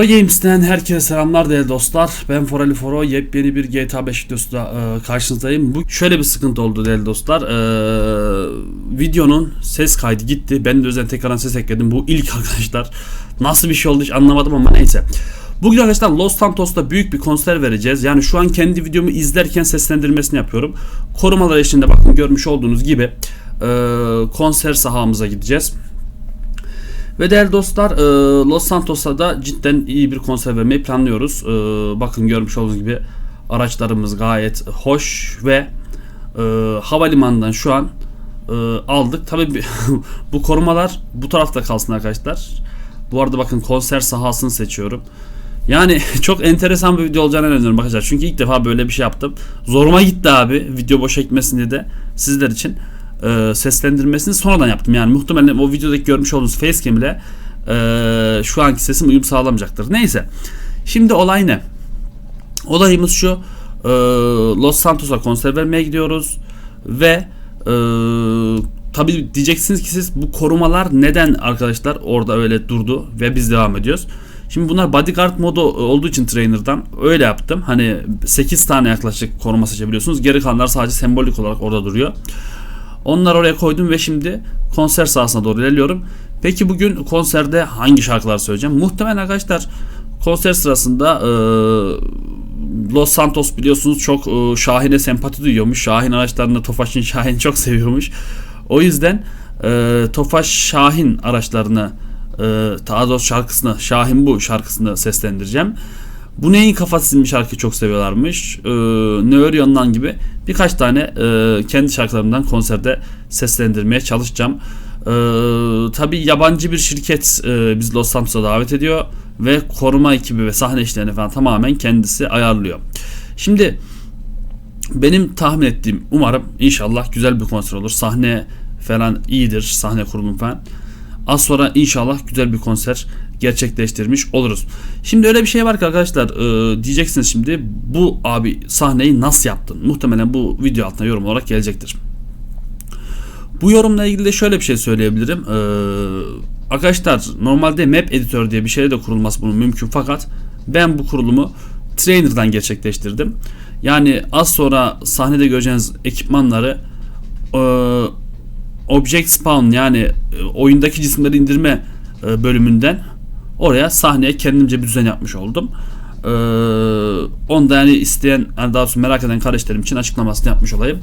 Foro Games'ten herkese selamlar değerli dostlar. Ben Forali Foro. Yepyeni bir GTA 5 videosuyla e, karşınızdayım. Bu şöyle bir sıkıntı oldu değerli dostlar. E, videonun ses kaydı gitti. Ben de özel tekrardan ses ekledim. Bu ilk arkadaşlar. Nasıl bir şey oldu hiç anlamadım ama neyse. Bugün arkadaşlar Los Santos'ta büyük bir konser vereceğiz. Yani şu an kendi videomu izlerken seslendirmesini yapıyorum. Korumalar eşliğinde bakın görmüş olduğunuz gibi e, konser sahamıza gideceğiz. Ve değerli dostlar e, Los Santos'ta da cidden iyi bir konser vermeyi planlıyoruz. E, bakın görmüş olduğunuz gibi araçlarımız gayet hoş ve e, havalimanından şu an aldık. Tabi bu korumalar bu tarafta kalsın arkadaşlar. Bu arada bakın konser sahasını seçiyorum. Yani çok enteresan bir video olacağını inanıyorum bakacağız. Çünkü ilk defa böyle bir şey yaptım. Zoruma gitti abi video boşa gitmesin diye de sizler için e, seslendirmesini sonradan yaptım. Yani muhtemelen o videodaki görmüş olduğunuz facecam ile e, şu anki sesim uyum sağlamayacaktır. Neyse. Şimdi olay ne? Olayımız şu. e, Los Santos'a konser vermeye gidiyoruz ve e, tabii diyeceksiniz ki siz bu korumalar neden arkadaşlar orada öyle durdu ve biz devam ediyoruz. Şimdi bunlar bodyguard modu olduğu için trainer'dan öyle yaptım. Hani 8 tane yaklaşık koruma seçebiliyorsunuz. Geri kalanlar sadece sembolik olarak orada duruyor. Onları oraya koydum ve şimdi konser sahasına doğru ilerliyorum. Peki bugün konserde hangi şarkılar söyleyeceğim? Muhtemelen arkadaşlar konser sırasında e, Los Santos biliyorsunuz çok e, Şahin'e sempati duyuyormuş. Şahin araçlarında Tofaş'ın Şahin çok seviyormuş. O yüzden e, Tofaş Şahin araçlarını e, daha doğrusu şarkısını Şahin bu şarkısını seslendireceğim. Bu neyin kafası isimli şarkıyı çok seviyorlarmış. Ee, ne örüyorlar gibi birkaç tane e, kendi şarkılarımdan konserde seslendirmeye çalışacağım. Ee, Tabi yabancı bir şirket e, biz Los Santos'a davet ediyor ve koruma ekibi ve sahne işlerini falan tamamen kendisi ayarlıyor. Şimdi benim tahmin ettiğim umarım inşallah güzel bir konser olur. Sahne falan iyidir. Sahne kurulum falan. Az sonra inşallah güzel bir konser gerçekleştirmiş oluruz. Şimdi öyle bir şey var ki arkadaşlar e, diyeceksiniz şimdi bu abi sahneyi nasıl yaptın? Muhtemelen bu video altına yorum olarak gelecektir. Bu yorumla ilgili de şöyle bir şey söyleyebilirim. E, arkadaşlar normalde map editör diye bir şey de kurulması bunun mümkün fakat ben bu kurulumu trainer'dan gerçekleştirdim. Yani az sonra sahnede göreceğiniz ekipmanları e, object spawn yani e, oyundaki cisimleri indirme e, bölümünden oraya sahneye kendimce bir düzen yapmış oldum. Ee, onu da yani isteyen yani daha sonra merak eden kardeşlerim için açıklamasını yapmış olayım.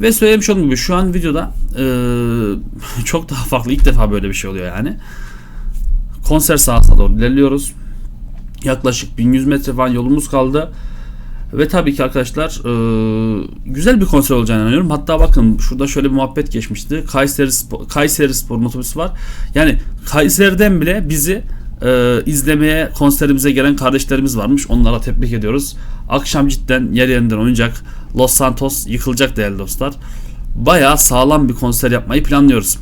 Ve söylemiş olduğum gibi şu an videoda e, çok daha farklı ilk defa böyle bir şey oluyor yani. Konser sahasına doğru ilerliyoruz. Yaklaşık 1100 metre falan yolumuz kaldı. Ve tabii ki arkadaşlar e, güzel bir konser olacağını inanıyorum. Hatta bakın şurada şöyle bir muhabbet geçmişti. Kayseri Spor, Kayseri Spor otobüsü var. Yani Kayseri'den bile bizi e, izlemeye konserimize gelen kardeşlerimiz varmış. Onlara tebrik ediyoruz. Akşam cidden yer yerinden oynayacak. Los Santos yıkılacak değerli dostlar. Bayağı sağlam bir konser yapmayı planlıyoruz.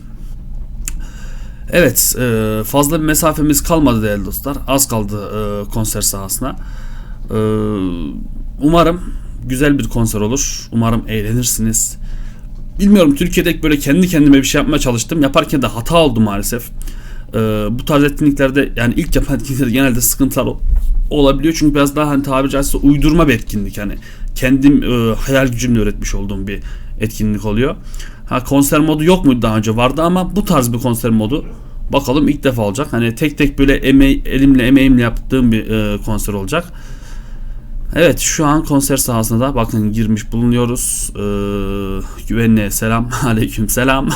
Evet e, fazla bir mesafemiz kalmadı değerli dostlar. Az kaldı e, konser sahasına. E, umarım güzel bir konser olur. Umarım eğlenirsiniz. Bilmiyorum Türkiye'de böyle kendi kendime bir şey yapmaya çalıştım. Yaparken de hata oldu maalesef. Ee, bu tarz etkinliklerde yani ilk yapan etkinliklerde genelde sıkıntılar olabiliyor. Çünkü biraz daha hani tabiri caizse uydurma bir etkinlik. Hani kendim e, hayal gücümle üretmiş olduğum bir etkinlik oluyor. Ha konser modu yok muydu daha önce? Vardı ama bu tarz bir konser modu bakalım ilk defa olacak. Hani tek tek böyle emeği, elimle emeğimle yaptığım bir e, konser olacak. Evet şu an konser sahasına da bakın girmiş bulunuyoruz. Ee, güvenliğe selam. Aleyküm selam.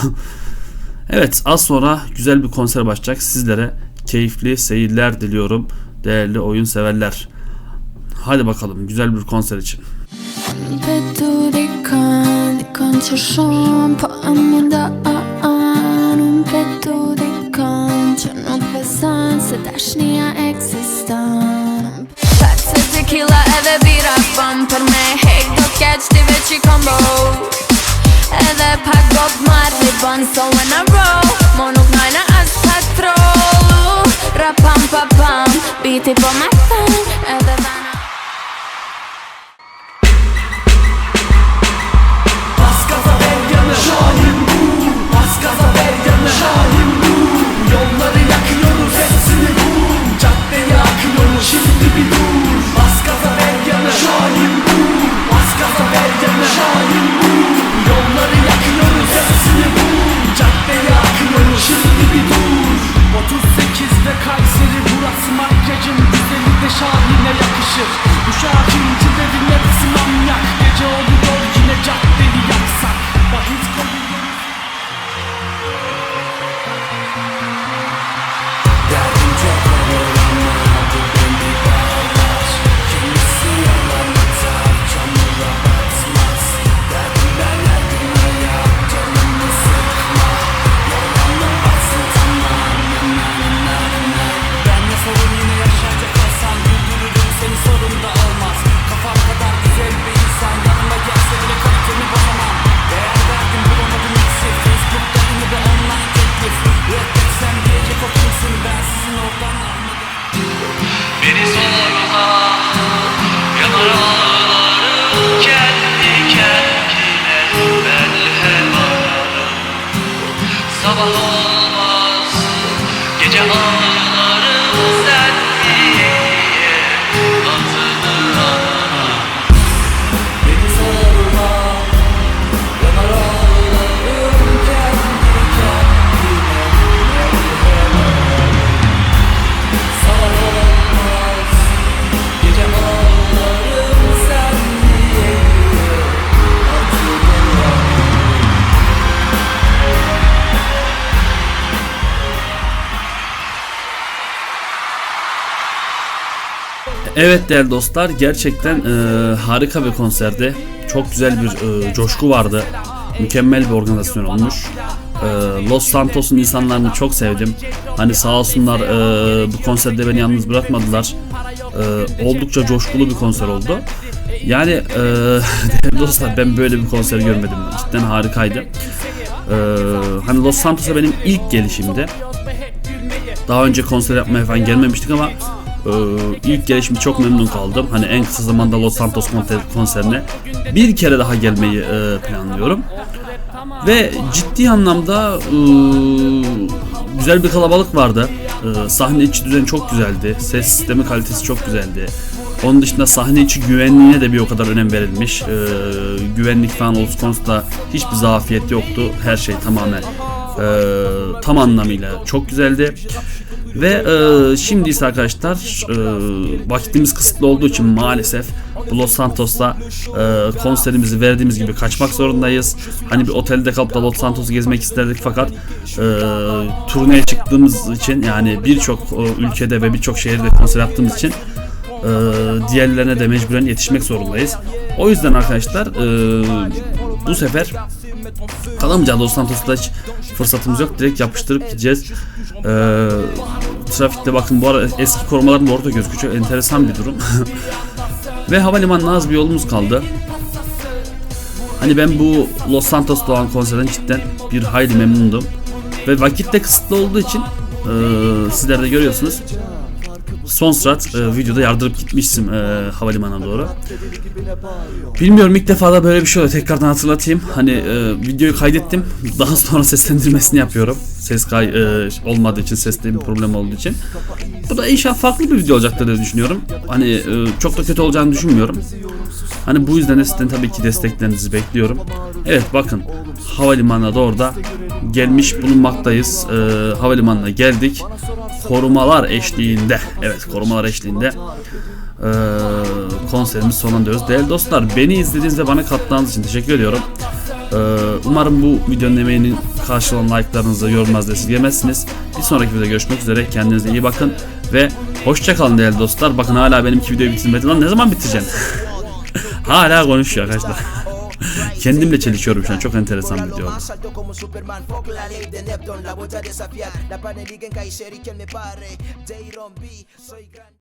Evet az sonra güzel bir konser başlayacak. Sizlere keyifli seyirler diliyorum. Değerli oyun severler. Hadi bakalım güzel bir konser için. Tequila eve bira Per me hek do keçti veç i combo edhe pak gob marrë Një bën so when I roll Mo nuk najna as patrollu Rapam papam Biti po me thënë edhe me Evet değerli dostlar gerçekten e, harika bir konserdi. Çok güzel bir e, coşku vardı. Mükemmel bir organizasyon olmuş. E, Los Santos'un insanlarını çok sevdim. Hani sağ olsunlar e, bu konserde beni yalnız bırakmadılar. E, oldukça coşkulu bir konser oldu. Yani e, değerli dostlar ben böyle bir konser görmedim. Cidden harikaydı. E, hani Los Santos'a benim ilk gelişimdi. Daha önce konser yapmaya falan gelmemiştik ama e, ilk gelişimi çok memnun kaldım. Hani en kısa zamanda Los Santos konser- konserine bir kere daha gelmeyi e, planlıyorum. Ve ciddi anlamda e, güzel bir kalabalık vardı. E, sahne içi düzen çok güzeldi. Ses sistemi kalitesi çok güzeldi. Onun dışında sahne içi güvenliğine de bir o kadar önem verilmiş. E, güvenlik falan olsun konusunda hiçbir zafiyet yoktu. Her şey tamamen e, tam anlamıyla çok güzeldi. Ve e, şimdi ise arkadaşlar e, vaktimiz kısıtlı olduğu için maalesef Los Santos'ta e, konserimizi verdiğimiz gibi kaçmak zorundayız. Hani bir otelde kalıp da Los Santos'u gezmek isterdik fakat e, turneye çıktığımız için yani birçok e, ülkede ve birçok şehirde konser yaptığımız için e, diğerlerine de mecburen yetişmek zorundayız. O yüzden arkadaşlar e, bu sefer kalamayacağız Los Santos'ta hiç fırsatımız yok. Direkt yapıştırıp gideceğiz. Ee, trafikte bakın bu ara eski korumaların da orada gözüküyor. Enteresan bir durum. Ve havalimanına az bir yolumuz kaldı. Hani ben bu Los Santos'ta olan konserden cidden bir hayli memnundum. Ve vakit de kısıtlı olduğu için e, sizler de görüyorsunuz. Son sırat e, videoda yardırıp gitmiştim e, havalimanına doğru. Bilmiyorum ilk defa da böyle bir şey oluyor. Tekrardan hatırlatayım. Hani e, videoyu kaydettim. Daha sonra seslendirmesini yapıyorum. Ses kay e, olmadığı için, seste bir problem olduğu için. Bu da inşallah farklı bir video olacaktır diye düşünüyorum. Hani e, çok da kötü olacağını düşünmüyorum. Hani bu yüzden de sizden tabii ki desteklerinizi bekliyorum. Evet bakın havalimanına doğru da gelmiş bulunmaktayız. E, havalimanına geldik. Korumalar eşliğinde. Evet korumalar eşliğinde e, konserimiz sonlandırıyoruz. Değerli dostlar beni izlediğiniz ve bana katıldığınız için teşekkür ediyorum. E, umarım bu videonun emeğinin karşılanan like'larınızı yorumlarınızı esirgemezsiniz. Bir sonraki videoda görüşmek üzere. Kendinize iyi bakın ve hoşçakalın değerli dostlar. Bakın hala benimki videoyu bitirmedim. Lan ne zaman bitireceğim? hala konuşuyor arkadaşlar. Kendimle çelişiyorum şu an. Çok enteresan bir video.